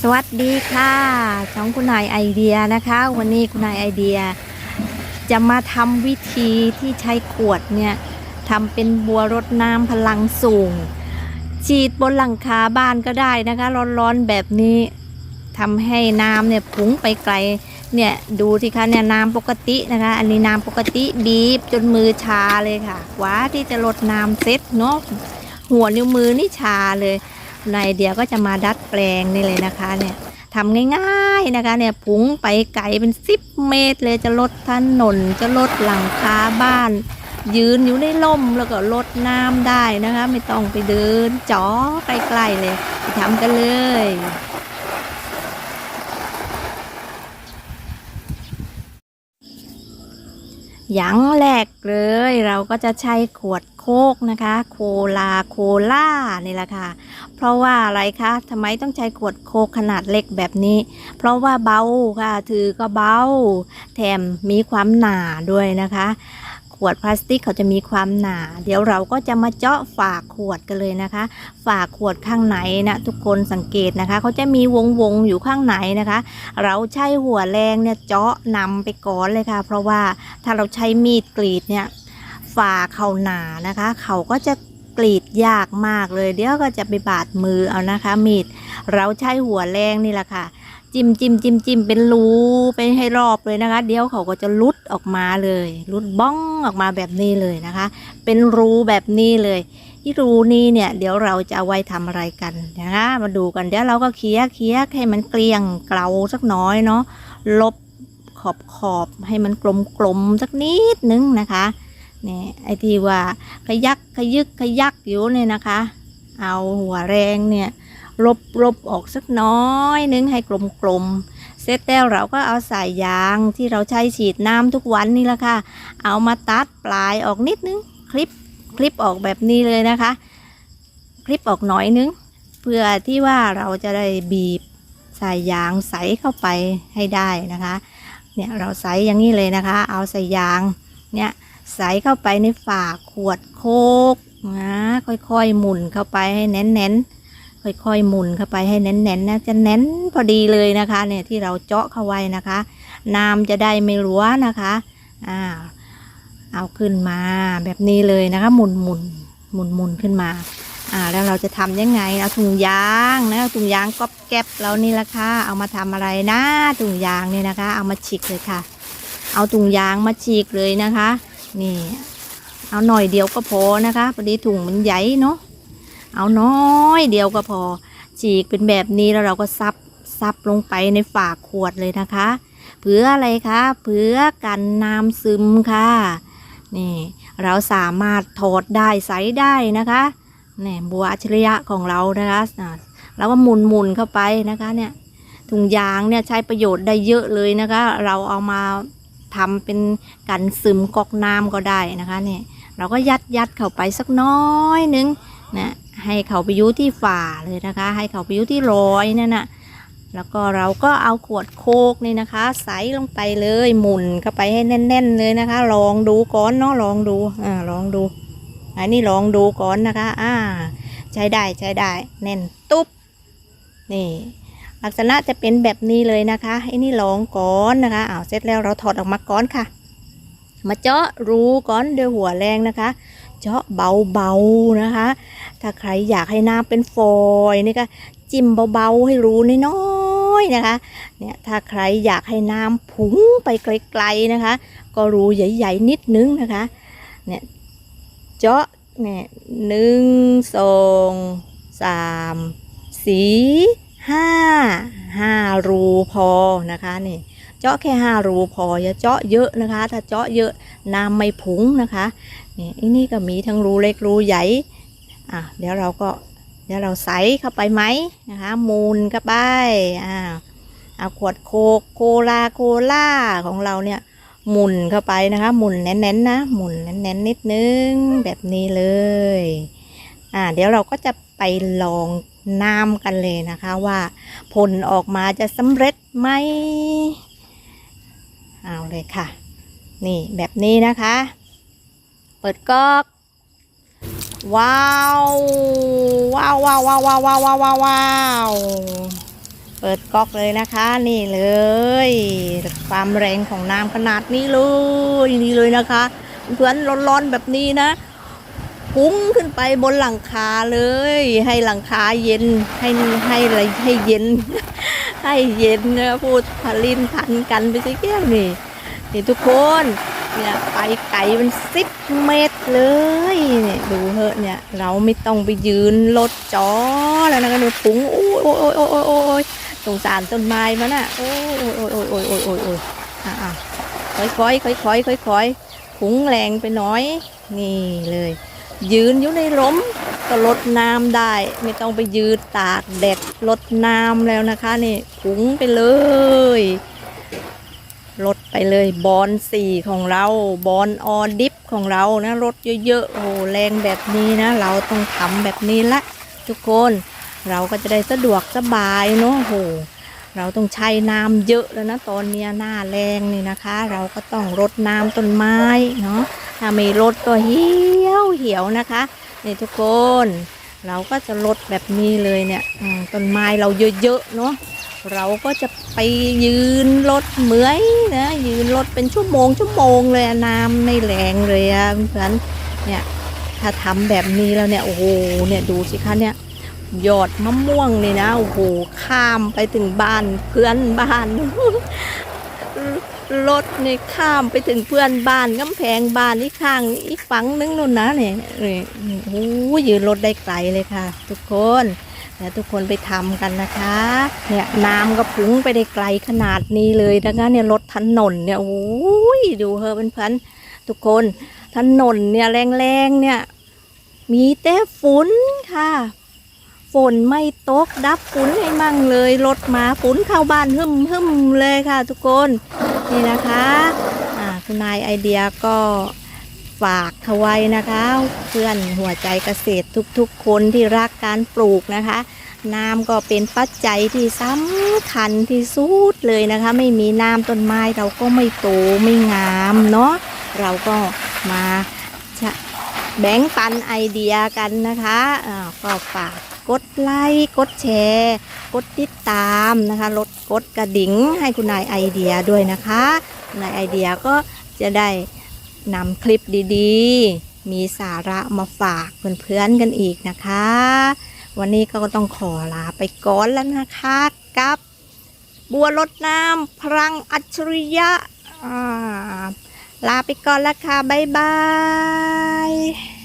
สวัสดีค่ะช่องคุณนายไอเดียนะคะ วันนี้คุณนายไอเดีย จะมาทำวิธีที่ใช้ขวดเนี่ยทำเป็นบัวรดน้ำพลังสูง ฉีดบนหลังคาบ้านก็ได้นะคะ ร้อนๆแบบนี้ทำให้น้ำเนี่ยผุงไปไกลเนี่ยดูสิคะเนี่ยน้ำปกตินะคะ อันนี้น้ำปกติบีบจนมือชาเลยค่ะว่าที่จะลดน้ำเซ็ตเนาะหัวนิ้วมือนี่ชาเลย นายเดียก็จะมาดัดแปลงนี่เลยนะคะเนี่ยทำง่ายๆนะคะเนี่ยผุงไปไกลเป็นสิบเมตรเลยจะลดถนนจะลดหลังคาบ้าน ยืนอยู่ในร่มแล้วก็ลดน้ำได้นะคะ ไม่ต้องไปเดินจ๋อใกล้ๆเลยไปทำกันเลย อย่างแรกเลย เราก็จะใช้ขวดโคกนะคะ โคลาโคล่านี่แหละค่ะ เพราะว่าอะไรคะทำไมต้องใช้ขวดโคกขนาดเล็กแบบนี้ เพราะว่าเบาค่ะ ถือก็เบา แถมมีความหนาด้วยนะคะ ขวดพลาสติกเขาจะมีความหนา เดี๋ยวเราก็จะมาเจาะฝาขวดกันเลยนะคะ ฝาขวดข้างในนะทุกคนสังเกตนะคะ เขาจะมีวงวงๆอยู่ข้างในนะคะ เราใช้หัวแรงเนี่ยเจาะนำไปก่อนเลยค่ะ เพราะว่าถ้าเราใช้มีดกรีดเนี่ยฝาเขาหนานะคะ เขาก็จะกรีดยากมากเลย เดี๋ยวก็จะไปบาดมือเอานะคะ มีดเราใช้หัวแรงนี่แหละค่ะ จิ้มจิ้มจิ้มจิ้มเป็นรูไปให้รอบเลยนะคะ เดี๋ยวเขาก็จะลุดออกมาเลยลุดบ้องออกมาแบบนี้เลยนะคะ เป็นรูแบบนี้เลยที่รูนี้เนี่ยเดี๋ยวเราจะเอาไว้ทำอะไรกันนะคะมาดูกันเดี๋ยวเราก็เคี้ยเคี้ยให้มันเกลี้ยงเกลาสักน้อยเนาะลบขอบขอบให้มันกลมกลมสักนิดนึงนะคะเนี่ยไอ้ที่ว่าขยักขยึกขยักอยู่เนี่ยนะคะ เอาหัวแรงเนี่ย ลบลบออกสักน้อยนึงให้กลมกลมๆ เสร็จแล้วเราก็เอาสายยางที่เราใช้ฉีดน้ำทุกวันนี่แหละค่ะ เอามาตัดปลายออกนิดนึง คลิปคลิปออกแบบนี้เลยนะคะ คลิปออกหน่อยนึง เพื่อที่ว่าเราจะได้บีบสายยางใสเข้าไปให้ได้นะคะ เนี่ยเราใสอย่างนี้เลยนะคะ เอาสายยางเนี่ยใสเข้าไปในฝาขวดโคกนะค่อยๆ หมุนเข้าไปให้แน่นๆ ค่อยๆหมุนเข้าไปให้แน่นๆนะจะแน่นพอดีเลยนะคะ เนี่ยที่เราเจาะเข้าไว้นะคะ น้ำจะได้ไม่รั้วนะคะอ่าเอาขึ้นมาแบบนี้เลยนะคะหมุนหมุนหมุนหมุนขึ้นมาอ่าแล้วเราจะทำยังไงเอาถุงยางนะถุงยางก๊อบแก๊บเรานี่ละค่ะเอามาทำอะไรนะถุงยางเนี่ยนะคะ เอามาฉีกเลยค่ะ เอาถุงยางมาฉีกเลยนะคะ นี่ เอาหน่อยเดียวก็พอนะคะพอดีถุงมันใหญ่เนาะ เอาน้อยเดียวก็พอ ฉีกเป็นแบบนี้แล้วเราก็ซับซับลงไปในฝาขวดเลยนะคะ เพื่ออะไรคะเพื่อกันน้ำซึมค่ะนี่เราสามารถถอดได้ใส่ได้นะคะเนี่ยบัวอัจฉริยะของเรานะคะแล้วก็หมุนหมุนเข้าไปนะคะเนี่ยถุงยางเนี่ยใช้ประโยชน์ได้เยอะเลยนะคะ เราเอามาทำเป็นกันซึมกอกน้ำก็ได้นะคะเนี่ยเราก็ยัดยัดเข้าไปสักน้อยนึงนะ ให้เขาไปยุที่ฝ่าเลยนะคะ ให้เขาไปยุที่รอยนั่นน่ะแล้วก็เราก็เอาขวดโคกนี่นะคะ ใส่ลงไปเลยหมุนเข้าไปให้แน่น ๆ เลยนะคะ ลองดูก่อนเนาะลองดูอ่าลองดูอันนี้ลองดูก่อนนะคะ อ่า ใช้ได้ใช้ได้แน่นตุ๊บนี่ลักษณะจะเป็นแบบนี้เลยนะคะไอ้นี่ลองก่อนนะคะอ้าวเสร็จแล้วเราถอดออกมาก่อนค่ะ มาเจาะรูก่อนด้วยหัวแรงนะคะ เจาะเบาๆนะคะ ถ้าใครอยากให้น้ำเป็นฟอยล์นี่ก็จิ้มเบาๆให้รูน้อยๆนะคะ เนี่ยถ้าใครอยากให้น้ำผุ้งไปไกลๆนะคะ ก็รูใหญ่ๆนิดนึงนะคะ เนี่ยเจาะเนี่ยหนึ่งสองสามสี่ห้าห้ารูพอนะคะนี่เจาะแค่ห้ารูพออย่าเจาะเยอะนะคะ ถ้าเจาะเยอะน้ำไม่ผุ้งนะคะ นี่อันนี่ก็มีทั้งรูเล็กรูใหญ่ อะเดี๋ยวเราก็เดี๋ยวเราใส่เข้าไปไหมนะคะ มูลเข้าไปอ่าเอาขวดโคโคลาโคล่าของเราเนี่ยหมุนเข้าไปนะคะหมุนแน่นๆนะหมุนแน่นๆนิดนึงแบบนี้เลยอ่าเดี๋ยวเราก็จะไปลองน้ำกันเลยนะคะว่าผลออกมาจะสำเร็จไหมเอาเลยค่ะ นี่แบบนี้นะคะ ปิดก๊อกว้าวว้าวว้าวว้าวว้าวว้าวว้าวว้าวเปิดก๊อกเลยนะคะนี่เลย ความแรงของน้ำขนาดนี้เลยนี่เลยนะคะเพื่อนร้อนๆแบบนี้นะพุ่งขึ้นไปบนหลังคาเลย ให้หลังคาเย็นให้ให้อะไรให้เย็น ให้เย็นนะพูดพลินพันกันไปสิแก้วนี่นี่ทุกคน เนี่ยไปไก่เป็นสิบเมตรเลยเนี่ยดูเหอะเนี่ย เราไม่ต้องไปยืนรถจอแล้วนะกันดูถุงโอ้ยโอ้ยโอ้ยโอ้ยโอ้ยสงสารต้นไม้มันอะโอ้ยโอ้ยโอ้ยโอ้ยโอ้ยโอ้ยโอ้ยอะอะค่อยค่อยค่อยค่อยค่อยค่อยๆถุงแรงไปน้อย นี่เลย ยืนอยู่ในร่มก็ลดน้ำได้ ไม่ต้องไปยืนตากแดดลดน้ำแล้วนะคะนี่ถุงไปเลย ลดไปเลยบอลสี่ของเราบอลออดิฟของเรานะลดเยอะๆโอ้โหแรงแบบนี้นะ เราต้องทำแบบนี้ละ ทุกคนเราก็จะได้สะดวกสบายเนาะโอ้โหเราต้องใช้น้ำเยอะแล้วนะตอนเนี้ยหน้าแรงนี่นะคะ เราก็ต้องรดน้ำต้นไม้เนาะถ้าไม่ลดก็เหี่ยวเหี่ยวนะคะนี่ทุกคน เราก็จะลดแบบนี้เลยเนี่ยต้นไม้เราเยอะๆเนาะ เราก็จะไปยืนรถเหมือยนะยืนรถเป็นชั่วโมงชั่วโมงเลยน้ำไม่แรงเลยอะเพื่อนเนี่ยถ้าทำแบบนี้แล้วเนี่ยโอ้โหเนี่ยดูสิคะเนี่ยยอดมะม่วงเลยนะโอ้โหข้ามไปถึงบ้านเพื่อนบ้านรถเนี่ยข้ามไปถึงเพื่อนบ้านกำแพงบ้านอีกข้างอีกฝั่งนึงนู่นนะเนี่ยโอ้โหยืนรถได้ไกลเลยค่ะ ทุกคน เดี๋ยวทุกคนไปทำกันนะคะ เนี่ยน้ำก็พุ่งไปได้ไกลขนาดนี้เลยนะคะเนี่ยรถถนนเนี่ยโอ้ยดูเฮอเพื่อนๆทุกคนถนนเนี่ยแรงๆเนี่ยมีแต่ฝุ่นค่ะ ฝนไม่ตกดับฝุ่นให้มั่งเลยรถมาฝุ่นเข้าบ้านหึมหึมเลยค่ะ ทุกคนนี่นะคะ อ่าคุณนายไอเดียก็ ฝากเขาไว้นะคะ เพื่อนหัวใจเกษตรทุกๆ คนที่รักการปลูกนะคะ น้ำก็เป็นปัจจัยที่สำคัญที่สุดเลยนะคะ ไม่มีน้ำต้นไม้เราก็ไม่โตไม่งามเนาะเราก็มาแบ่งปันไอเดียกันนะคะก็ฝากกดไลค์กดแชร์ กดติดตามนะคะลดกดกระดิ่งให้คุณนายไอเดียด้วยนะคะ คุณนายไอเดียก็จะได้ นำคลิปดีๆ มีสาระมาฝากเพื่อนๆกันอีกนะคะ วันนี้ก็ต้องขอลาไปก่อนแล้วนะคะกับ บัวรดน้ำพลังอัจฉริยะลาไปก่อนแล้วค่ะบ๊ายบาย